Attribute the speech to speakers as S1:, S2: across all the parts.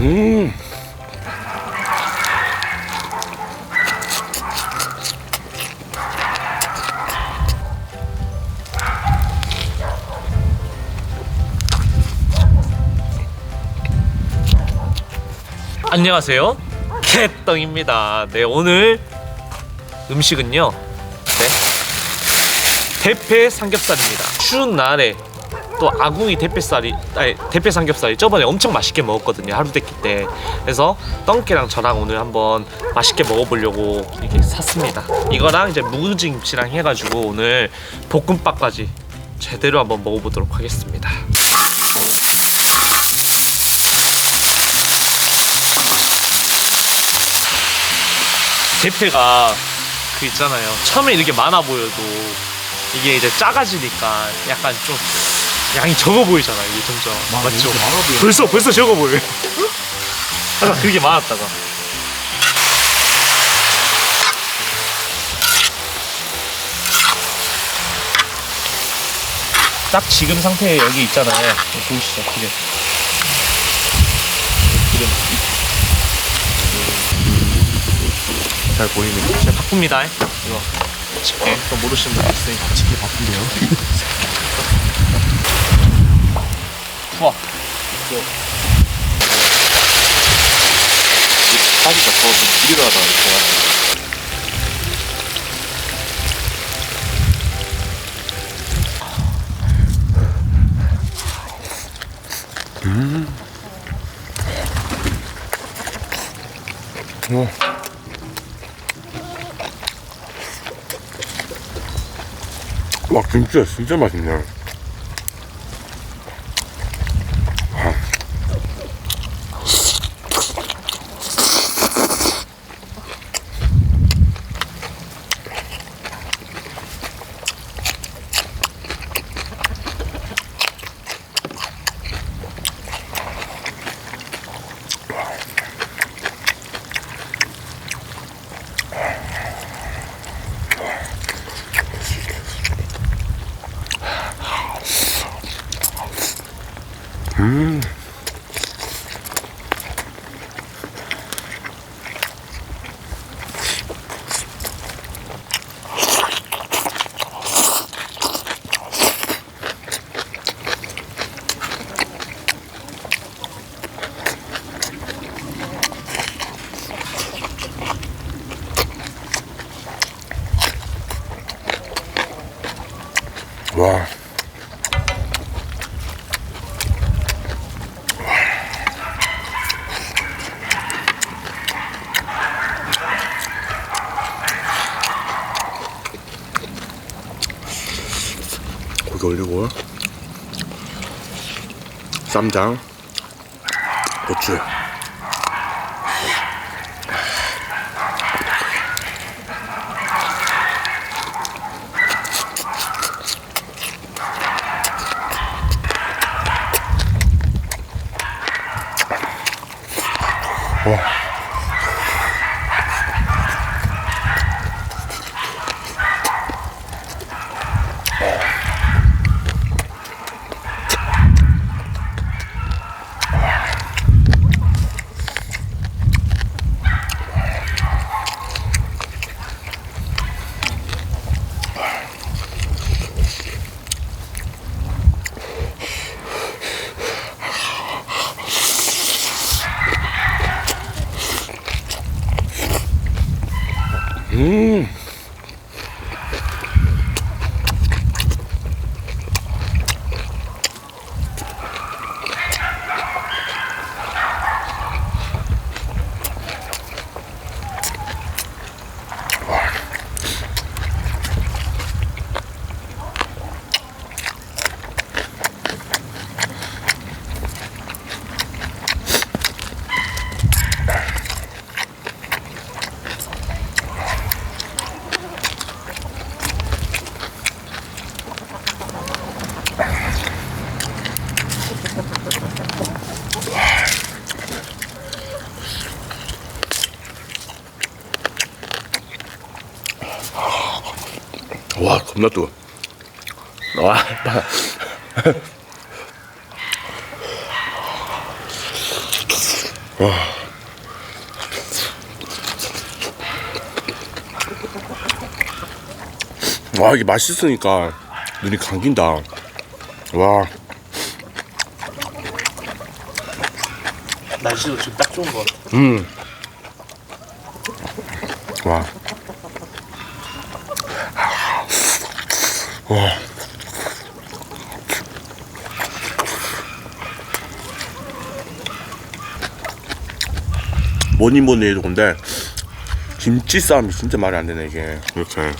S1: 음.
S2: 안녕하세요. 개떡입니다. 네, 오늘 음식은요. 네. 대패 삼겹살입니다. 추운 날에 또 아궁이 대패살이 아니 대패 삼겹살이 저번에 엄청 맛있게 먹었거든요. 하루 데끼 때. 그래서 덩케랑 저랑 오늘 한번 맛있게 먹어보려고 이렇게 샀습니다. 이거랑 이제 묵은지김치랑 해가지고 오늘 볶음밥까지 제대로 한번 먹어보도록 하겠습니다. 대패가 그 있잖아요. 처음에 이렇게 많아 보여도 이게 이제 작아지니까 약간 좀 양이 적어 보이잖아 이게 점점 맞죠? 벌써 벌써 적어 보여. 아까 그게 많았다가 딱 지금 상태에 여기 있잖아요. 보이시죠? 기름. 기름. 잘 보이네요. 제가 바쁩니다. 이거 집게 또 모르시는 분들 있으니까 집게 바쁜데요. 좋아.
S1: 사기가 더좀 길이가 나 좋아 음. 와 김치가 진짜 맛있네. 와. 고기 올리고. 쌈장 고추 na tua. Ó, tá. 와
S3: 이게 맛있으니까 눈이 감긴다 와
S2: 날씨도 지금 딱 좋은 것 같아.
S3: 음. 와 뭐니 뭐니 해도 근데 김치 싸움이 진짜 말이 안 되네 이게. 이렇게.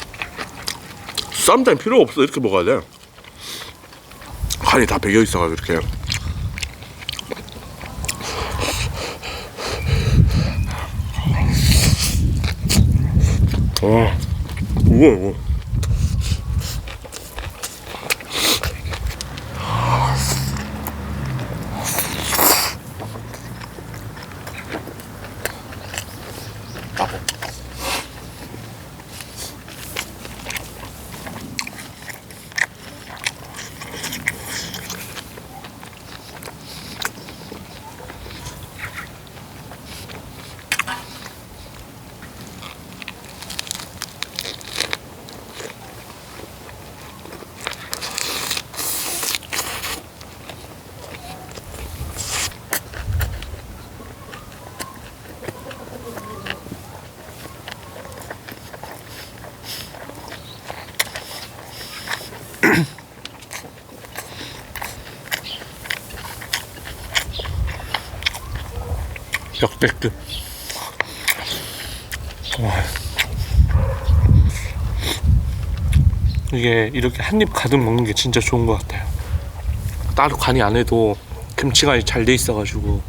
S3: 쌈장 필요 없어. 이렇게 먹어야 돼. 간이 다 배겨 있어가지고 이렇게. 와 우와 우와 역대급
S2: 이게 이렇게 한 입 가득 먹는 게 진짜 좋은 것 같아요. 따로 간이 안 해도 김치간이 잘돼 있어가지고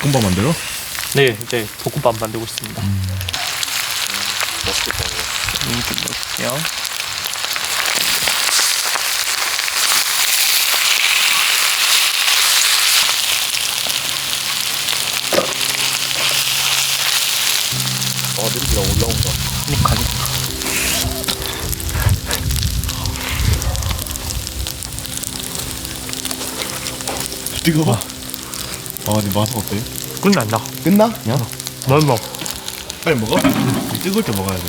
S1: 볶음밥 만들어?
S2: 네, 이제 볶음밥 만들고 있습니다.
S1: 맛있겠다.
S2: 음, 좀 넣을게요.
S1: 아 냄새가 올라온다
S2: 한입 가득.
S1: 뜨거워 아 근데 맛은 어때?
S2: 끝난다.
S1: 끝나? 야
S2: 맛있어.
S1: 빨리 먹어? 뜨거울 때 먹어야 돼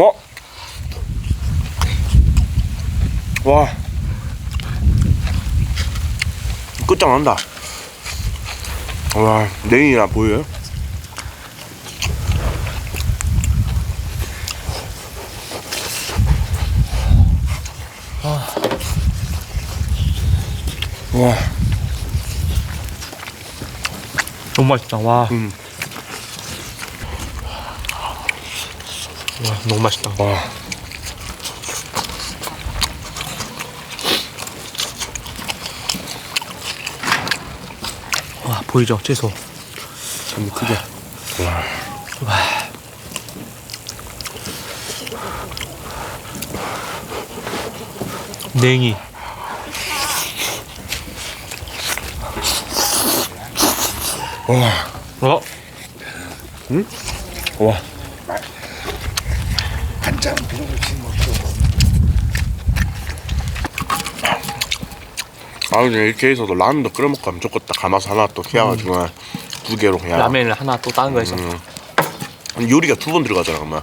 S3: 와. 와. 끝장난다. 와, 냉이나 보여요? 와,
S2: 너무 맛있다. 와.
S3: 음.
S2: 와, 너무 맛있다.
S3: 와.
S2: 와, 보이죠? 채소.
S3: 참 크게. 와.
S2: 냉이.
S3: 와.
S2: 어?
S3: 와. 아 근데 이렇게 해서도 라면도 끓여 먹고 하면 좋겠다 가마솥 하나 또 해가지고 두 개로 그냥
S2: 라면을 하나 또 다른 거 해서.
S3: 음. 요리가 두 번 들어가잖아 그러면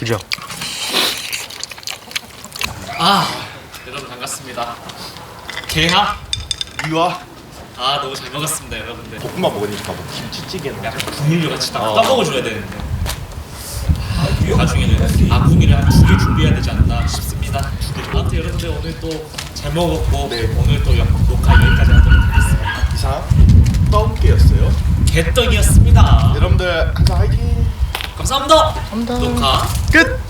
S2: 그죠? 아, 여러분 반갑습니다. 개하?
S1: 이와
S2: 아, 너무 잘 먹었습니다, 여러분들.
S1: 볶음밥 먹으니까 뭐 김치찌개는
S2: 약간 국물류 같이 딱 떠먹어줘야 되는데. 나중에는 아궁이를 한 두 개 준비해야 되지 않나 싶습니다. 아무튼 여러분들 오늘 또 잘 먹었고 오늘 또 영- 녹화 여기까지 하도록 하겠습니다.
S1: 이상 똥개였어요.
S2: 개떡이었습니다.
S1: 여러분들 항상 화이팅.
S2: 감사합니다. 녹화
S1: 끝.